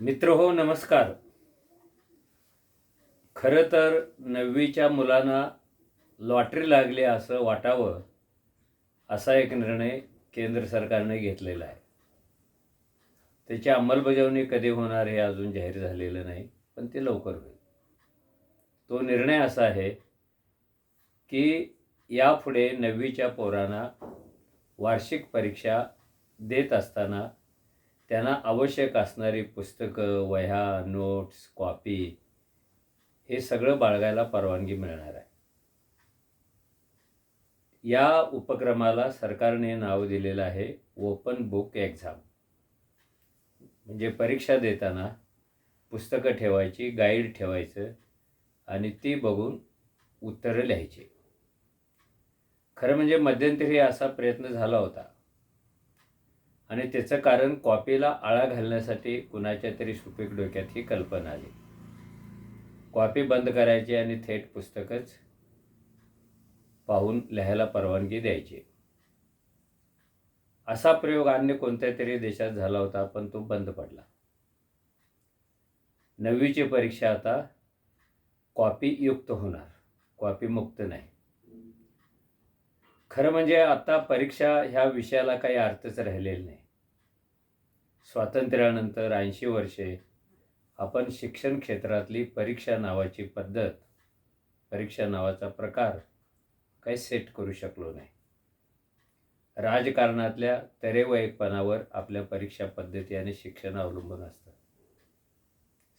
मित्र हो नमस्कार. खरं तर नववीच्या मुलांना लॉटरी लागली असं वाटावं असा एक निर्णय केंद्र सरकारने घेतलेला आहे. त्याची अंमलबजावणी कधी होणार हे अजून जाहीर झालेलं नाही पण ते लवकर होईल. तो निर्णय असा आहे की यापुढे नववीच्या पोरांना वार्षिक परीक्षा देत असताना त्यांना आवश्यक असणारी पुस्तकं वह्या नोट्स कॉपी हे सगळं बाळगायला परवानगी मिळणार आहे. या उपक्रमाला सरकारने नाव दिलेलं आहे ओपन बुक एक्झाम म्हणजे परीक्षा देताना पुस्तकं ठेवायची गाईड ठेवायचं आणि ती बघून उत्तरं लिहायची. खरं म्हणजे मध्यंतरी असा प्रयत्न झाला होता. आणि त्याचं कारण कॉपीला आळा घालण्यासाठी कुणाच्या तरी सुपीक डोक्यात ही कल्पना आली. कॉपी बंद करायची आणि थेट पुस्तकच पाहून लिहायला परवानगी द्यायची. असा प्रयोग अन्य कोणत्या तरी देशात झाला होता पण तो बंद पडला. नववीची परीक्षा आता कॉपी युक्त होणार कॉपी मुक्त नाही. खरं म्हणजे आता परीक्षा ह्या विषयाला काही अर्थच राहिलेला नाही. स्वातंत्र्यानंतर ऐंशी वर्षे आपण शिक्षण क्षेत्रातली परीक्षा नावाची पद्धत परीक्षा नावाचा प्रकार काही सेट करू शकलो नाही. राजकारणातल्या तरेवयकपणावर आपल्या परीक्षा पद्धती आणि शिक्षण अवलंबून असतं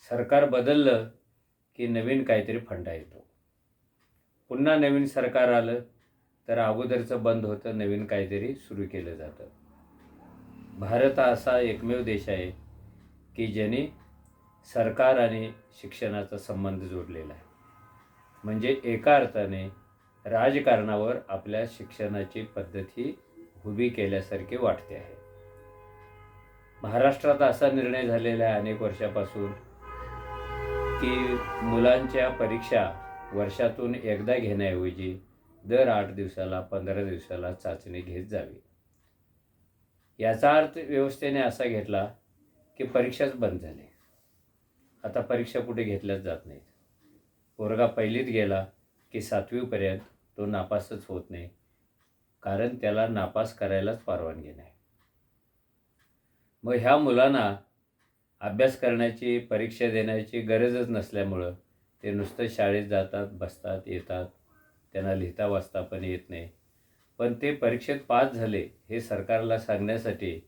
सरकार बदललं की नवीन काहीतरी फंडा येतो. पुन्हा नवीन सरकार आलं तर अगोदरचं बंद होतं नवीन काहीतरी सुरू केलं जातं. भारत असा एकमेव देश आहे की ज्याने सरकार आणि शिक्षणाचा संबंध जोडलेला आहे. म्हणजे एका अर्थाने राजकारणावर आपल्या शिक्षणाची पद्धती उभी केल्यासारखी वाटते आहे. महाराष्ट्रात असा निर्णय झालेला आहे अनेक वर्षापासून की मुलांच्या परीक्षा वर्षातून एकदा घेण्याऐवजी दर आठ दिवसाला पंधरा दिवसाला चाचणी घेत जावी. याचा अर्थ व्यवस्थेने असा घेतला की परीक्षाच बंद झाली. आता परीक्षा कुठे घेतल्याच जात नाहीत. पोरगा पहिलीत गेला की सातवीपर्यंत तो नापासच होत नाही कारण त्याला नापास करायलाच परवानगी नाही. मग ह्या मुलांना अभ्यास करण्याची परीक्षा देण्याची गरजच नसल्यामुळं ते नुसतं शाळेत जातात बसतात येतात त्यांना लिहिता वाचता पण येत नाही. पण ते परीक्षेत पास झाले हे सरकारला सांगण्यासाठी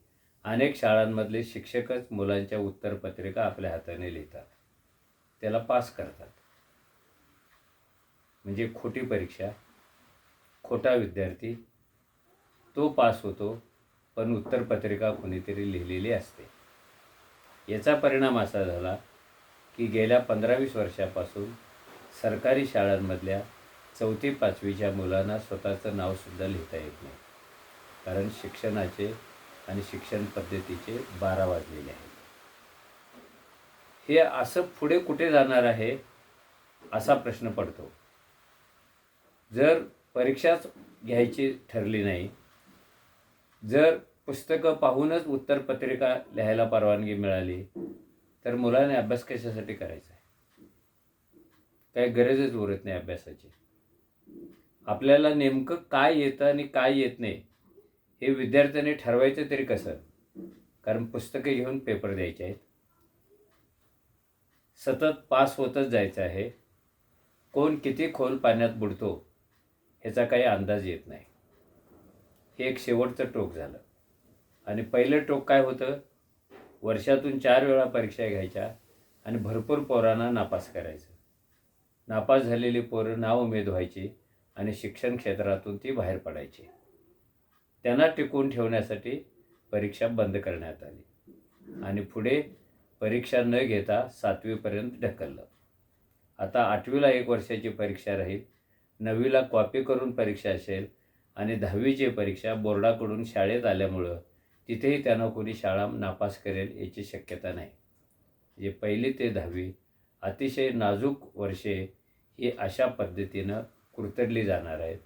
अनेक शाळांमधले शिक्षकच मुलांच्या उत्तरपत्रिका आपल्या हाताने लिहितात. त्याला पास करतात. म्हणजे खोटी परीक्षा खोटा विद्यार्थी तो पास होतो पण उत्तरपत्रिका कोणीतरी लिहिलेली असते. याचा परिणाम असा झाला की गेल्या पंधरा वीस वर्षापासून सरकारी शाळांमधल्या चौथी पाचवीच्या मुलांना स्वतःचं नावसुद्धा लिहिता येत नाही. कारण शिक्षणाचे आणि शिक्षण पद्धतीचे बारा वाजलेले आहेत. हे असं पुढे कुठे जाणार आहे असा प्रश्न पडतो. जर परीक्षाच घ्यायची ठरली नाही जर पुस्तकं पाहूनच उत्तरपत्रिका लिहायला परवानगी मिळाली तर मुलाने अभ्यास कशासाठी करायचा आहे? काही गरजच उरत नाही अभ्यासाची. आपल्याला नेमकं काय येतं आणि काय येत नाही हे विद्यार्थ्यांनी ठरवायचं तरी कसं? कारण पुस्तकं घेऊन पेपर द्यायचे आहेत. सतत पास होतच जायचं आहे. कोण किती खोल पाण्यात बुडतो ह्याचा काही अंदाज येत नाही. हे एक शेवटचं टोक झालं. आणि पहिलं टोक काय होतं? वर्षातून चार वेळा परीक्षा घ्यायच्या आणि भरपूर पोरांना नापास करायचं. नापास झालेली पोरं नाव उमेद व्हायची. आणि शिक्षण क्षेत्रातून ती बाहेर पडायची. त्यांना टिकून ठेवण्यासाठी परीक्षा बंद करण्यात आली. आणि पुढे परीक्षा न घेता सातवीपर्यंत ढकललं. आता आठवीला एक वर्षाची परीक्षा राहील नववीला कॉपी करून परीक्षा असेल आणि दहावीची परीक्षा बोर्डाकडून शाळेत आल्यामुळं तिथेही त्यांना कोणी शाळा नापास करेल याची शक्यता नाही. जे पहिली ते दहावी अतिशय नाजूक वर्षे ही अशा पद्धतीनं कुरतडली जाणार आहेत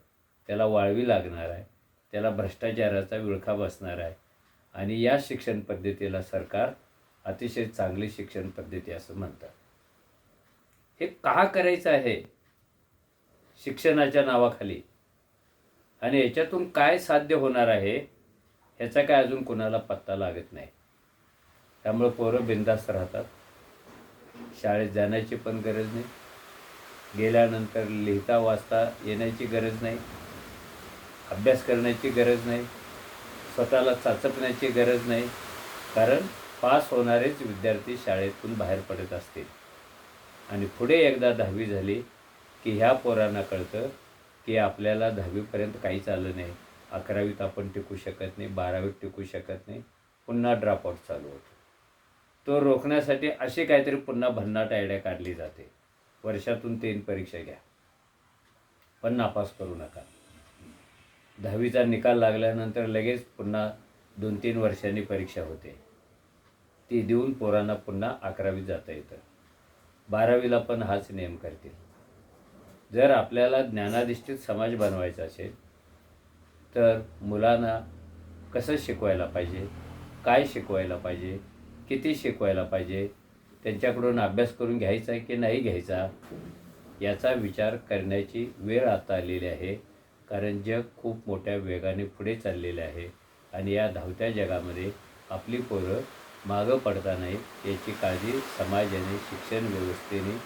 त्याला वाळवी लागणार आहे त्याला भ्रष्टाचाराचा विळखा बसणार आहे. आणि या शिक्षण पद्धतीला सरकार अतिशय चांगली शिक्षण पद्धती असं म्हणतात. हे का करायचं आहे? शिक्षणाच्या नावाखाली. आणि याच्यातून काय साध्य होणार आहे? ह्याचा काय अजून कोणाला पत्ता लागत नाही. त्यामुळे पोरं बिंदास्त राहतात. शाळेत जाण्याची पण गरज नाही. गेल्यानंतर लिहिता वाचता येण्याची गरज नाही अभ्यास करण्याची गरज नाही स्वतःला चाचपण्याची गरज नाही कारण पास होणारेच विद्यार्थी शाळेतून बाहेर पडत असतील. आणि पुढे एकदा दहावी झाली की ह्या पोरांना कळतं की आपल्याला दहावीपर्यंत काहीच आलं नाही. अकरावीत आपण टिकू शकत नाही बारावीत टिकू शकत नाही पुन्हा ड्रॉपआउट चालू होतो. तो रोखण्यासाठी अशी काहीतरी पुन्हा भन्नाट आयडिया काढली जाते. वर्षातून तीन परीक्षा घ्या. पण नापास करू नका. दहावीचा निकाल लागल्यानंतर लगेच पुन्हा दोन तीन वर्षांनी परीक्षा होते. ती देऊन पोरांना पुन्हा अकरावीत जाता येतं. बारावीला पण हाच नियम करतील. जर आपल्याला ज्ञानाधिष्ठित समाज बनवायचा असेल तर मुलांना कसं शिकवायला पाहिजे? काय शिकवायला पाहिजे? किती शिकवायला पाहिजे? त्यांच्याकडून अभ्यास करून घ्यायचा आहे की नाही घ्यायचा याचा विचार करण्याची वेळ आता आलेली आहे. कारण जग खूप मोठ्या वेगाने पुढे चाललेले आहे आणि या धावत्या जगामध्ये आपली पोरं मागं पडता नाहीत याची काळजी समाजाने शिक्षण व्यवस्थेने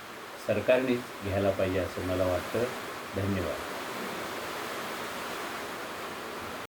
सरकारनेच घ्यायला पाहिजे असं मला वाटतं. धन्यवाद.